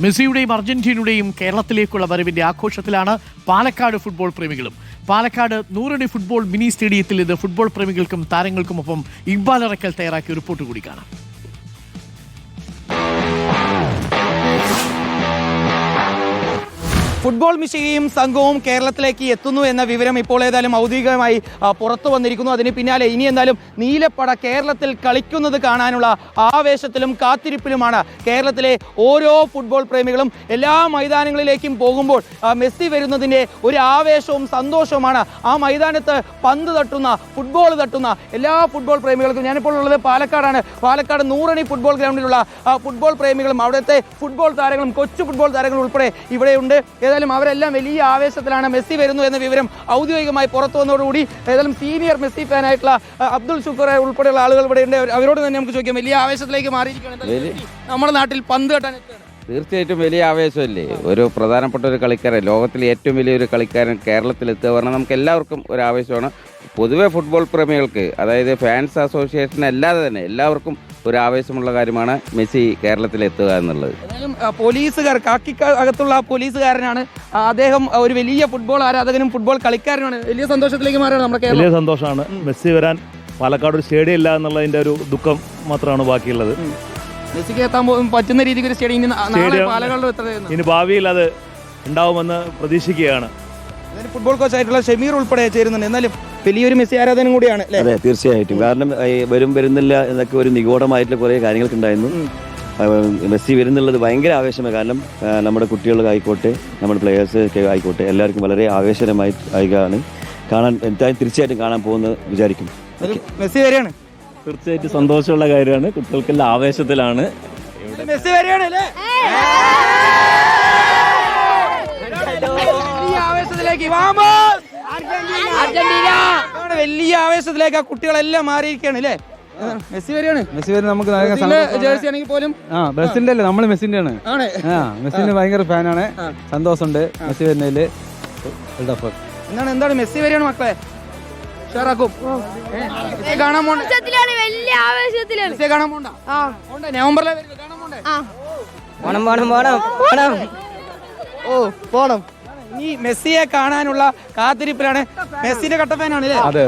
മെസ്സിയുടെയും അർജന്റീനയുടെയും കേരളത്തിലേക്കുള്ള വരവിന്റെ ആഘോഷത്തിലാണ് പാലക്കാട് ഫുട്ബോൾ പ്രേമികളും. പാലക്കാട് നൂറടി ഫുട്ബോൾ മിനി സ്റ്റേഡിയത്തിൽ ഇത് ഫുട്ബോൾ പ്രേമികൾക്കും താരങ്ങൾക്കുമൊപ്പം ഇക്ബാൽ ഇറക്കൽ തയ്യാറാക്കിയ റിപ്പോർട്ട് കൂടി കാണാം. ഫുട്ബോൾ മിശികയും സംഘവും കേരളത്തിലേക്ക് എത്തുന്നു എന്ന വിവരം ഇപ്പോൾ ഏതായാലും ഔദ്യോഗികമായി പുറത്തു വന്നിരിക്കുന്നു. അതിന് പിന്നാലെ ഇനി എന്തായാലും നീലപ്പട കേരളത്തിൽ കളിക്കുന്നത് കാണാനുള്ള ആവേശത്തിലും കാത്തിരിപ്പിലുമാണ് കേരളത്തിലെ ഓരോ ഫുട്ബോൾ പ്രേമികളും. എല്ലാ മൈതാനങ്ങളിലേക്കും പോകുമ്പോൾ മെസ്സി വരുന്നതിന്റെ ഒരു ആവേശവും സന്തോഷവുമാണ്. ആ മൈതാനത്ത് പന്ത് തട്ടുന്ന ഫുട്ബോൾ തട്ടുന്ന എല്ലാ ഫുട്ബോൾ പ്രേമികൾക്കും ഞാനിപ്പോൾ ഉള്ളത് പാലക്കാടാണ്. പാലക്കാട് നൂറണി ഫുട്ബോൾ ഗ്രൗണ്ടിലുള്ള ഫുട്ബോൾ പ്രേമികളും അവിടുത്തെ ഫുട്ബോൾ താരങ്ങളും കൊച്ചു ഫുട്ബോൾ താരങ്ങളും ഉൾപ്പെടെ ഇവിടെയുണ്ട്. അവരെല്ലാം വലിയ ആവേശത്തിലാണ് മെസ്സി വരുന്നു എന്ന വിവരം ഔദ്യോഗികമായി പുറത്തു വന്നതോടുകൂടി ഏതായാലും സീനിയർ മെസ്സി ഫാനായിട്ടുള്ള ആയിട്ടുള്ള അബ്ദുൾ ഷുക്കൂർ ഉൾപ്പെടെയുള്ള ആളുകൾ ഇവിടെ ഉണ്ട് അവരോട് തന്നെ നമുക്ക് ചോദിക്കാം. വലിയ ആവേശത്തിലേക്ക് മാറിയിരിക്കുകയാണ്. നമ്മുടെ നാട്ടിൽ പന്ത് കെട്ടാൻ. തീർച്ചയായിട്ടും വലിയ ആവേശമല്ലേ? ഒരു പ്രധാനപ്പെട്ട ഒരു കളിക്കാരൻ ലോകത്തിലെ ഏറ്റവും വലിയൊരു കളിക്കാരൻ കേരളത്തിൽ എത്തുക പറഞ്ഞാൽ നമുക്ക് എല്ലാവർക്കും ഒരു ആവേശമാണ്. പൊതുവെ ഫുട്ബോൾ പ്രേമികൾക്ക് അതായത് ഫാൻസ് അസോസിയേഷൻ അല്ലാതെ തന്നെ എല്ലാവർക്കും ഒരു ആവേശമുള്ള കാര്യമാണ് മെസ്സി കേരളത്തിൽ എത്തുക എന്നുള്ളത്. പോലീസുകാർ കാക്കി അകത്തുള്ള ആ പോലീസുകാരനാണ്. അദ്ദേഹം ഒരു വലിയ ഫുട്ബോൾ ആരാധകനും ഫുട്ബോൾ കളിക്കാരനാണ് വലിയ സന്തോഷത്തിലേക്ക് മാറുകയാണ് നമ്മുടെ കേരളം. വലിയ സന്തോഷമാണ് മെസ്സി വരാൻ പാലക്കാട് ഒരു സ്റ്റേഡിയം ഇല്ല എന്നുള്ളതിന്റെ ഒരു ദുഃഖം മാത്രമാണ് ബാക്കിയുള്ളത്. മെസ്സിക്ക് എത്താൻ പറ്റുന്ന രീതിക്ക് ഒരു സ്റ്റേഡിയം സ്റ്റേഡിയം- പാലക്കാട് എത്തുന്നത് ഇനി ഭാവിയിൽ അത് ഉണ്ടാവുമെന്ന് പ്രതീക്ഷിക്കുകയാണ്. അതായത് ഫുട്ബോൾ കോച്ചായിട്ടുള്ള ഷമീർ ഉൾപ്പെടെ ചേരുന്നുണ്ട്. എന്നാലും വലിയൊരു മെസ്സി ആരാധന കൂടിയാണ് അല്ലേ? അതെ തീർച്ചയായിട്ടും. കാരണം ഈ വരും വരുന്നില്ല എന്നൊക്കെ ഒരു നിഗൂഢമായിട്ടുള്ള കുറേ കാര്യങ്ങൾക്കുണ്ടായിരുന്നു ആ, മെസ്സി വരുന്നുള്ളത് ഭയങ്കര ആവേശമാണ്. കാരണം ആ, നമ്മുടെ കുട്ടികൾക്കായിക്കോട്ടെ നമ്മുടെ പ്ലെയേഴ്സ് ഒക്കെ ആയിക്കോട്ടെ എല്ലാവർക്കും വളരെ ആവേശകരമായി ആയിക്കാണ്. കാണാൻ എന്തായാലും തീർച്ചയായിട്ടും കാണാൻ പോകുന്നത് വിചാരിക്കും ഒരു മെസ്സി വരികയാണ് തീർച്ചയായിട്ടും സന്തോഷമുള്ള കാര്യമാണ്. കുട്ടികൾക്കെല്ലാം ആവേശത്തിലാണ്. മെസ്സി വരികയാണ് അല്ലേ വലിയ ആവേശത്തിലേക്ക്. വലിയ ആ കുട്ടികളെല്ലാം മാറിയിരിക്കുകയാണ് അല്ലേ? മെസ്സി വരികയാണ്? മെസ്സി വരുന്ന നമുക്ക് ജേഴ്സി ആണെങ്കിൽ പോലും? ആ മെസ്സിന്റെ അല്ലേ? നമ്മൾ മെസ്സിന്റെ ആണ്. ആ മെസ്സിന്റെ ഭയങ്കര ഫാനാണ് സന്തോഷമുണ്ട് മെസ്സി വരുന്നതിൽ. എന്താണ് എന്താണ് മെസ്സി വരികയാണ് മക്കളെ? ഉഷാറാക്കും. കാണാൻ പോണ്ടേ വലിയ ആവേശത്തിലാണ് കാണാൻ പോണ്ട. ആ. നവംബറിലെ വരുന്നത് കാണാൻ പോണ്ടേ? പോണം പോണം പോണം പോണം. ഓ പോണം. ഇനി മെസ്സിയെ കാണാനുള്ള കാത്തിരിപ്പിലാണ്. മെസ്സിന്റെ കട്ട ഫാനാണ് അല്ലേ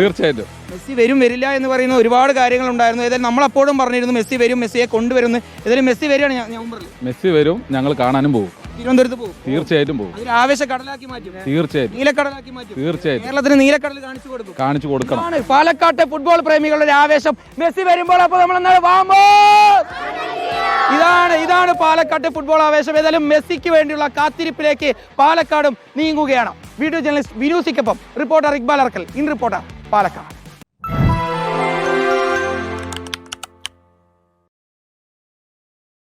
തീർച്ചയായിട്ടും. മെസ്സി വരും വരില്ല എന്ന് പറയുന്ന ഒരുപാട് കാര്യങ്ങൾ ഉണ്ടായിരുന്നു ഏതായാലും നമ്മൾ അപ്പോഴും പറഞ്ഞിരുന്നു മെസ്സി വരും മെസ്സിയെ കൊണ്ടുവരുന്നു ഏതായാലും മെസ്സി വരികയാണ് ഞാൻ നവംബറിൽ. മെസ്സി വരും ഞങ്ങൾ കാണാനും പോകും. തിരുവനന്തപുരത്ത് പോകും. തീർച്ചയായിട്ടും പോകും. അതൊരു ആവേശ കടലാക്കി മാറ്റും. തീർച്ചയായിട്ടും. നീലക്കടലാക്കി മാറ്റും. തീർച്ചയായിട്ടും. കേരളത്തിന് നീലക്കടൽ കാണിച്ചു കൊടുക്കും. കാണിച്ചു കൊടുക്കണം. ആണ് പാലക്കാട്ടെ ഫുട്ബോൾ പ്രേമികളുടെ ഒരു ആവേശം. മെസ്സി വരുമ്പോൾ അപ്പൊ നമ്മൾ എന്താണ്? വാമോ? ഇതാണ് ഇതാണ് പാലക്കാട്ടെ ഫുട്ബോൾ ആവേശം. ഏതായാലും മെസ്സിക്ക് വേണ്ടിയുള്ള കാത്തിരിപ്പിലേക്ക് പാലക്കാടും നീങ്ങുകയാണ്. Video journalist വിനൂസിക്കൊപ്പം reporter Iqbal Arakkal. In reporter Palakkad.